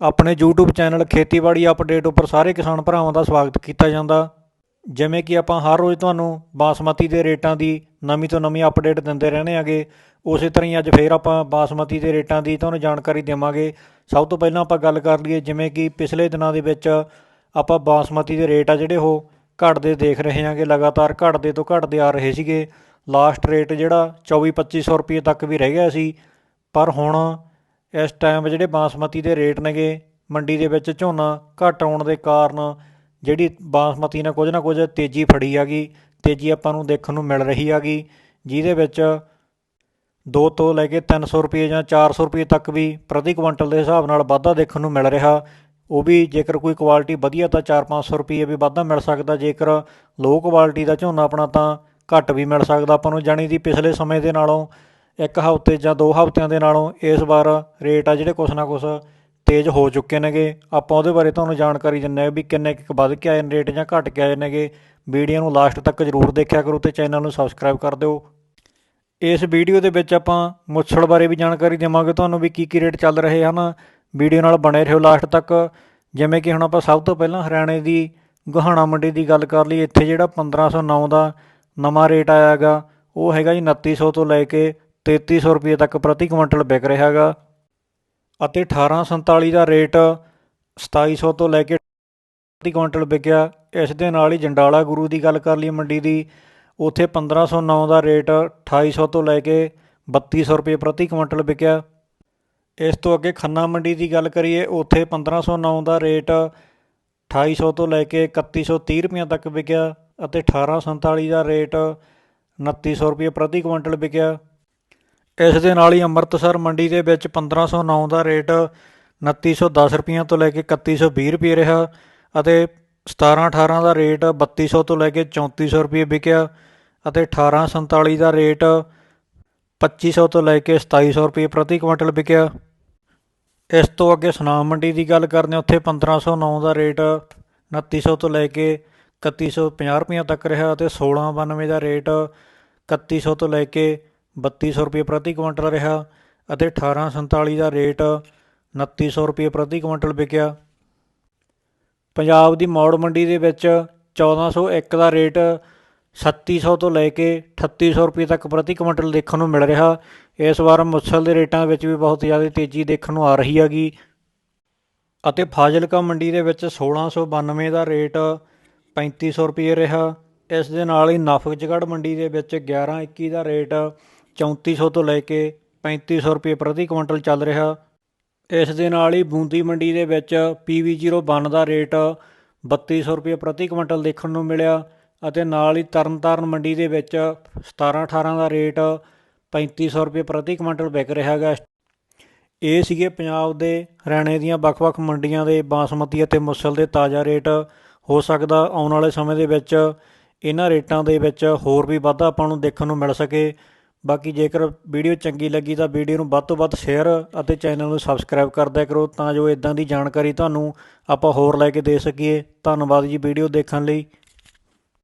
ਆਪਣੇ YouTube channel ਖੇਤੀਬਾੜੀ update ਉੱਪਰ ਸਾਰੇ ਕਿਸਾਨ ਭਰਾਵਾਂ ਦਾ ਸਵਾਗਤ ਕੀਤਾ ਜਾਂਦਾ। ਜਿਵੇਂ ਕਿ ਆਪਾਂ ਹਰ ਰੋਜ਼ ਤੁਹਾਨੂੰ ਬਾਸਮਤੀ ਦੇ ਰੇਟਾਂ ਦੀ ਨਵੀਂ ਤੋਂ ਨਵੀਂ ਅਪਡੇਟ ਦਿੰਦੇ ਰਹਿੰਦੇ ਆਗੇ ਉਸੇ ਤਰ੍ਹਾਂ ਹੀ ਅੱਜ ਫੇਰ ਆਪਾਂ ਬਾਸਮਤੀ ਦੇ ਰੇਟਾਂ ਦੀ ਤੁਹਾਨੂੰ ਜਾਣਕਾਰੀ ਦੇਵਾਂਗੇ। ਸਭ ਤੋਂ ਪਹਿਲਾਂ ਆਪਾਂ ਗੱਲ ਕਰ ਲਈਏ ਜਿਵੇਂ ਕਿ ਪਿਛਲੇ ਦਿਨਾਂ ਦੇ ਵਿੱਚ ਆਪਾਂ ਬਾਸਮਤੀ ਦੇ ਰੇਟ ਆ ਜਿਹੜੇ ਉਹ ਘਟਦੇ ਦੇਖ ਰਹੇ ਹਾਂਗੇ, ਲਗਾਤਾਰ ਘਟਦੇ ਤੋਂ ਘਟਦੇ ਆ ਰਹੇ ਸੀਗੇ। ਲਾਸਟ ਰੇਟ ਜਿਹੜਾ 24 2500 ਰੁਪਏ ਤੱਕ ਵੀ ਰਹਿ ਗਿਆ ਸੀ, ਪਰ ਹੁਣ ਇਸ ਟਾਈਮ ਜਿਹੜੇ ਬਾਸਮਤੀ ਦੇ ਰੇਟ ਨੇਗੇ, ਮੰਡੀ ਦੇ ਵਿੱਚ ਝੋਨਾ ਘਟ ਆਉਣ ਦੇ ਕਾਰਨ ਜਿਹੜੀ ਬਾਸਮਤੀ ਨੇ ਕੁਝ ਨਾ ਕੁਝ ਤੇਜ਼ੀ ਫੜੀ ਹੈਗੀ, ਤੇਜ਼ੀ ਆਪਾਂ ਨੂੰ ਦੇਖਣ ਨੂੰ ਮਿਲ ਰਹੀ ਹੈਗੀ, ਜਿਹਦੇ ਵਿੱਚ 2 ਤੋਂ ਲੈ ਕੇ 300 ਰੁਪਏ ਜਾਂ 400 ਰੁਪਏ ਤੱਕ ਵੀ ਪ੍ਰਤੀ ਕੁਇੰਟਲ ਦੇ ਹਿਸਾਬ ਨਾਲ ਵਾਧਾ ਦੇਖਣ ਨੂੰ ਮਿਲ ਰਿਹਾ। ਉਹ ਵੀ ਜੇਕਰ ਕੋਈ ਕੁਆਲਿਟੀ ਵਧੀਆ ਤਾਂ 4-500 ਰੁਪਏ ਵੀ ਵਾਧਾ ਮਿਲ ਸਕਦਾ, ਜੇਕਰ ਲੋ ਕੁਆਲਿਟੀ ਦਾ ਝੋਨਾ ਆਪਣਾ ਤਾਂ ਘੱਟ ਵੀ ਮਿਲ ਸਕਦਾ। ਆਪਾਂ ਨੂੰ ਜਾਣੀ ਦੀ ਪਿਛਲੇ ਸਮੇਂ ਦੇ ਨਾਲੋਂ ਇੱਕ ਹਫ਼ਤੇ ਜਾਂ ਦੋ ਹਫ਼ਤਿਆਂ ਦੇ ਨਾਲੋਂ ਇਸ ਵਾਰ ਰੇਟ ਆ ਜਿਹੜੇ ਕੁਛ ਨਾ ਕੁਛ ਤੇਜ਼ ਹੋ ਚੁੱਕੇ ਨੇਗੇ। ਆਪਾਂ ਉਹਦੇ ਬਾਰੇ ਤੁਹਾਨੂੰ ਜਾਣਕਾਰੀ ਦਿੰਦੇ ਹਾਂ ਵੀ ਕਿੰਨੇ ਕੁ ਵੱਧ ਕੇ ਆਏ ਨੇ ਰੇਟ ਜਾਂ ਘਟ ਕੇ ਆਏ ਨੇਗੇ। ਵੀਡੀਓ ਨੂੰ ਲਾਸਟ ਤੱਕ ਜ਼ਰੂਰ ਦੇਖਿਆ ਕਰੋ ਤੇ ਚੈਨਲ ਨੂੰ ਸਬਸਕ੍ਰਾਈਬ ਕਰ ਦਿਓ। ਇਸ ਵੀਡੀਓ ਦੇ ਵਿੱਚ ਆਪਾਂ ਮੁੱਛੜ ਬਾਰੇ ਵੀ ਜਾਣਕਾਰੀ ਦੇਵਾਂਗੇ ਤੁਹਾਨੂੰ ਵੀ ਕੀ ਕੀ ਰੇਟ ਚੱਲ ਰਹੇ ਹਨ। ਵੀਡੀਓ ਨਾਲ ਬਣੇ ਰਹੋ ਲਾਸਟ ਤੱਕ। ਜਿਵੇਂ ਕਿ ਹੁਣ ਆਪਾਂ ਸਭ ਤੋਂ ਪਹਿਲਾਂ ਹਰਿਆਣੇ ਦੀ ਗੁਹਾਣਾ ਮੰਡੀ ਦੀ ਗੱਲ ਕਰ ਲਈ ਇੱਥੇ ਜਿਹੜਾ 1509 ਦਾ ਨਵਾਂ ਰੇਟ ਆਇਆ ਹੈਗਾ, ਉਹ ਹੈਗਾ ਜੀ 2900 ਤੋਂ ਲੈ ਕੇ 3300 ਰੁਪਏ ਤੱਕ ਪ੍ਰਤੀ ਕੁਇੰਟਲ ਵਿਕ ਰਿਹਾ ਹੈਗਾ ਅਤੇ 1847 ਦਾ ਰੇਟ 2700 ਤੋਂ ਲੈ ਕੇ ਪ੍ਰਤੀ ਕੁਇੰਟਲ ਵਿਕਿਆ। ਇਸ ਦੇ ਨਾਲ ਹੀ ਜੰਡਾਲਾ ਗੁਰੂ ਦੀ ਗੱਲ ਕਰ ਲਈ ਮੰਡੀ ਦੀ, ਉੱਥੇ 1509 ਦਾ ਰੇਟ 2800 ਤੋਂ ਲੈ ਕੇ 3200 ਰੁਪਏ ਪ੍ਰਤੀ ਕੁਇੰਟਲ ਵਿਕਿਆ। ਇਸ ਤੋਂ ਅੱਗੇ ਖੰਨਾ ਮੰਡੀ ਦੀ ਗੱਲ ਕਰੀਏ, ਉੱਥੇ 1509 ਦਾ ਰੇਟ 2800 ਤੋਂ ਲੈ ਕੇ 3130 ਰੁਪਏ ਤੱਕ ਵਿਕਿਆ ਅਤੇ 1847 ਦਾ ਰੇਟ 2900 ਰੁਪਏ ਪ੍ਰਤੀ ਕੁਇੰਟਲ ਵਿਕਿਆ। ਇਸ ਦੇ ਨਾਲ ਹੀ ਅੰਮ੍ਰਿਤਸਰ ਮੰਡੀ ਦੇ ਵਿੱਚ 1509 ਦਾ ਰੇਟ 2910 ਰੁਪਈਆਂ ਤੋਂ ਲੈ ਕੇ 3120 ਰੁਪਏ ਰਿਹਾ ਅਤੇ 1718 ਦਾ ਰੇਟ 3200 ਤੋਂ ਲੈ ਕੇ 3400 ਰੁਪਏ ਵਿਕਿਆ ਅਤੇ 1847 ਦਾ ਰੇਟ 2500 ਤੋਂ ਲੈ ਕੇ 2700 ਰੁਪਏ ਪ੍ਰਤੀ ਕੁਇੰਟਲ ਵਿਕਿਆ। ਇਸ ਤੋਂ ਅੱਗੇ ਸੁਨਾਮ ਮੰਡੀ ਦੀ ਗੱਲ ਕਰਦੇ ਹਾਂ ਉੱਥੇ 1509 ਦਾ ਰੇਟ 2900 ਤੋਂ ਲੈ ਕੇ 3150 ਰੁਪਏ ਤੱਕ ਰਿਹਾ ਅਤੇ 1692 ਦਾ ਰੇਟ 3100 ਤੋਂ ਲੈ ਕੇ 3200 ਰੁਪਏ ਪ੍ਰਤੀ ਕੁਇੰਟਲ ਰਿਹਾ ਅਤੇ 1847 ਦਾ ਰੇਟ 2900 ਰੁਪਏ ਪ੍ਰਤੀ ਕੁਇੰਟਲ ਵਿਕਿਆ। ਪੰਜਾਬ ਦੀ ਮੌੜ ਮੰਡੀ ਦੇ ਵਿੱਚ 1401 ਦਾ ਰੇਟ 3700 ਤੋਂ ਲੈ ਕੇ 3800 ਰੁਪਏ ਤੱਕ ਪ੍ਰਤੀ ਕੁਇੰਟਲ ਦੇਖਣ ਨੂੰ ਮਿਲ ਰਿਹਾ। ਇਸ ਵਾਰ ਮੁੱਸਲ ਦੇ ਰੇਟਾਂ ਵਿੱਚ ਵੀ ਬਹੁਤ ਜ਼ਿਆਦਾ ਤੇਜ਼ੀ ਦੇਖਣ ਨੂੰ ਆ ਰਹੀ ਹੈਗੀ। ਅਤੇ ਫਾਜ਼ਿਲਕਾ ਮੰਡੀ ਦੇ ਵਿੱਚ 1692 ਦਾ ਰੇਟ 3500 ਰੁਪਏ ਰਿਹਾ। ਇਸ ਦੇ ਨਾਲ ਹੀ ਨਫਕਜਗੜ ਮੰਡੀ ਦੇ ਵਿੱਚ 1121 ਦਾ ਰੇਟ 3400 ਤੋਂ ਲੈ ਕੇ 3500 ਰੁਪਏ ਪ੍ਰਤੀ ਕੁਇੰਟਲ ਚੱਲ ਰਿਹਾ। ਇਸ ਦੇ ਨਾਲ ਹੀ ਬੂੰਦੀ ਮੰਡੀ ਦੇ ਵਿੱਚ PV01 ਦਾ ਰੇਟ 3200 ਰੁਪਏ ਪ੍ਰਤੀ ਕੁਇੰਟਲ ਦੇਖਣ ਨੂੰ ਮਿਲਿਆ ਅਤੇ ਨਾਲ ਹੀ ਤਰਨਤਾਰਨ ਮੰਡੀ ਦੇ ਵਿੱਚ 1718 ਦਾ ਰੇਟ 3500 ਰੁਪਏ ਪ੍ਰਤੀ ਕੁਇੰਟਲ ਵਿਕ ਰਿਹਾ ਹੈਗਾ। ਇਹ ਸੀਗੇ ਪੰਜਾਬ ਦੇ ਹਰਿਆਣੇ ਦੀਆਂ ਵੱਖ-ਵੱਖ ਮੰਡੀਆਂ ਦੇ ਬਾਸਮਤੀ ਅਤੇ ਮੁਸਲ ਦੇ ਤਾਜ਼ਾ ਰੇਟ। ਹੋ ਸਕਦਾ ਆਉਣ ਵਾਲੇ ਸਮੇਂ ਦੇ ਵਿੱਚ ਇਹਨਾਂ ਰੇਟਾਂ ਦੇ ਵਿੱਚ ਹੋਰ ਵੀ ਵਾਧਾ ਆਪਾਂ ਨੂੰ ਦੇਖਣ ਨੂੰ ਮਿਲ ਸਕੇ। ਬਾਕੀ ਜੇਕਰ ਵੀਡੀਓ ਚੰਗੀ ਲੱਗੀ ਤਾਂ ਵੀਡੀਓ ਨੂੰ ਵੱਧ ਤੋਂ ਵੱਧ ਸ਼ੇਅਰ ਅਤੇ ਚੈਨਲ ਨੂੰ ਸਬਸਕ੍ਰਾਈਬ ਕਰਦਿਆ ਕਰੋ ਤਾਂ ਜੋ ਇਦਾਂ ਦੀ ਜਾਣਕਾਰੀ ਤੁਹਾਨੂੰ ਆਪਾਂ ਹੋਰ ਲੈ ਕੇ ਦੇ ਸਕੀਏ। ਧੰਨਵਾਦ ਜੀ ਵੀਡੀਓ ਦੇਖਣ ਲਈ।